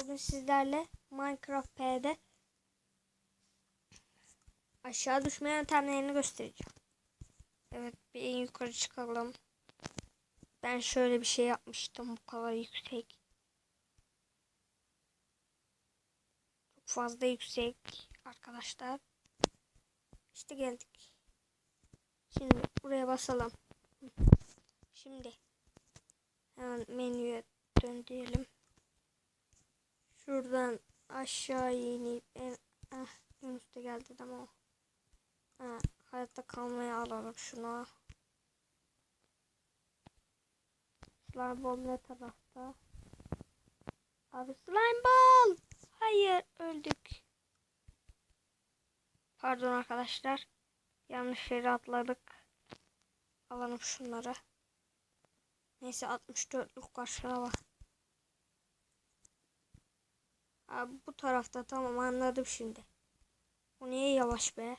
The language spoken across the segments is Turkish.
Bugün sizlerle Minecraft P'de aşağı düşme yöntemlerini göstereceğim. Evet bir en yukarı çıkalım. Ben şöyle bir şey yapmıştım bu kadar yüksek. Çok fazla yüksek arkadaşlar. İşte geldik. Şimdi buraya basalım. Şimdi hemen menüye dön diyelim. Şuradan aşağı inip en ah, en üstte geldi ama. Ha, hayatta kalmaya alalım şunu. Slime ball ne tarafta? Abi slime ball! Hayır öldük. Pardon arkadaşlar. Yanlış yere atladık. Alalım şunları. Neyse 64'lük karşıya Abi bu tarafta tamam anladım şimdi. Bu niye yavaş be?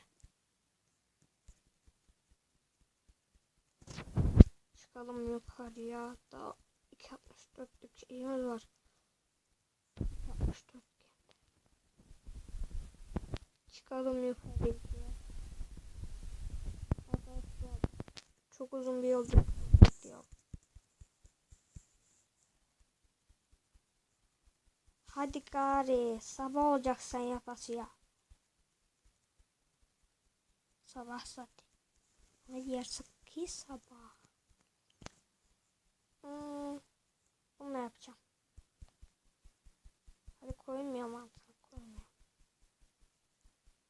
Çıkalım yukarıya. Daha 264'lük şeyimiz var. 264 geldi. Çıkalım yukarıya. Çok uzun bir yolculuk Hadi gari sabah olacak sen yapası ya. Sabah zaten. Hayır ki sabah. Hmm, bunu yapacağım. Hadi koymuyor mantığı koymuyor.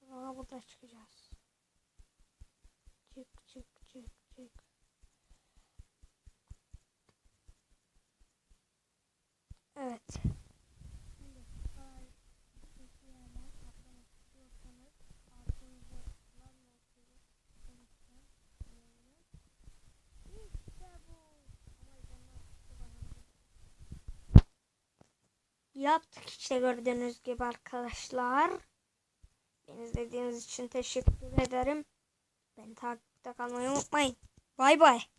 Sonra burada çıkacağız. Çık çık çık çık. Evet. Yaptık işte gördüğünüz gibi arkadaşlar. Beni izlediğiniz için teşekkür ederim. Beni takipte kalmayı unutmayın. Bay bay.